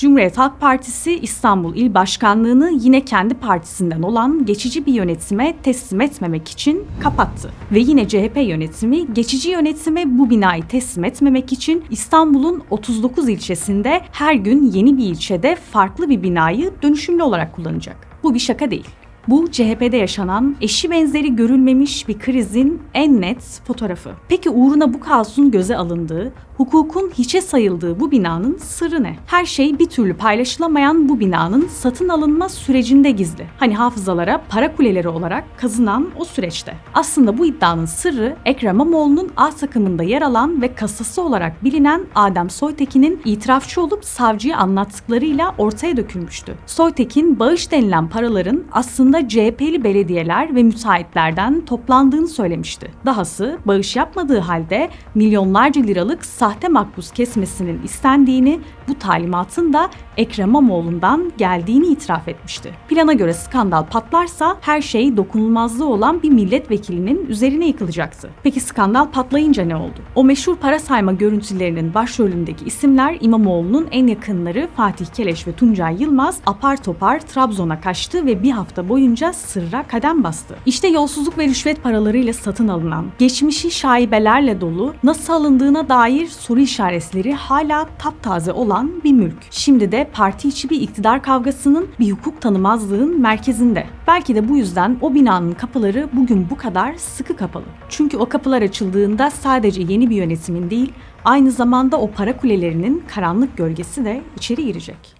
Cumhuriyet Halk Partisi İstanbul İl Başkanlığı'nı yine kendi partisinden olan geçici bir yönetime teslim etmemek için kapattı. Ve yine CHP yönetimi geçici yönetime bu binayı teslim etmemek için İstanbul'un 39 ilçesinde her gün yeni bir ilçede farklı bir binayı dönüşümlü olarak kullanacak. Bu bir şaka değil. Bu CHP'de yaşanan eşi benzeri görülmemiş bir krizin en net fotoğrafı. Peki uğruna bu kaosun göze alındığı, hukukun hiçe sayıldığı bu binanın sırrı ne? Her şey bir türlü paylaşılamayan bu binanın satın alınma sürecinde gizli. Hani hafızalara para kuleleri olarak kazınan o süreçte. Aslında bu iddianın sırrı Ekrem İmamoğlu'nun A takımında yer alan ve kasası olarak bilinen Adem Soytekin'in itirafçı olup savcıya anlattıklarıyla ortaya dökülmüştü. Soytekin bağış denilen paraların aslında CHP'li belediyeler ve müteahhitlerden toplandığını söylemişti. Dahası bağış yapmadığı halde milyonlarca liralık sahte makbuz kesmesinin istendiğini, bu talimatın da Ekrem İmamoğlu'ndan geldiğini itiraf etmişti. Plana göre skandal patlarsa her şey dokunulmazlığı olan bir milletvekilinin üzerine yıkılacaktı. Peki skandal patlayınca ne oldu? O meşhur para sayma görüntülerinin başrolündeki isimler İmamoğlu'nun en yakınları Fatih Keleş ve Tuncay Yılmaz apar topar Trabzon'a kaçtı ve bir hafta boyunca sırra kadem bastı. İşte yolsuzluk ve rüşvet paralarıyla satın alınan, geçmişi şaibelerle dolu, nasıl alındığına dair soru işaretleri hala taptaze olan bir mülk. Şimdi de parti içi bir iktidar kavgasının bir hukuk tanımazlığın merkezinde. Belki de bu yüzden o binanın kapıları bugün bu kadar sıkı kapalı. Çünkü o kapılar açıldığında sadece yeni bir yönetimin değil, aynı zamanda o para kulelerinin karanlık gölgesi de içeri girecek.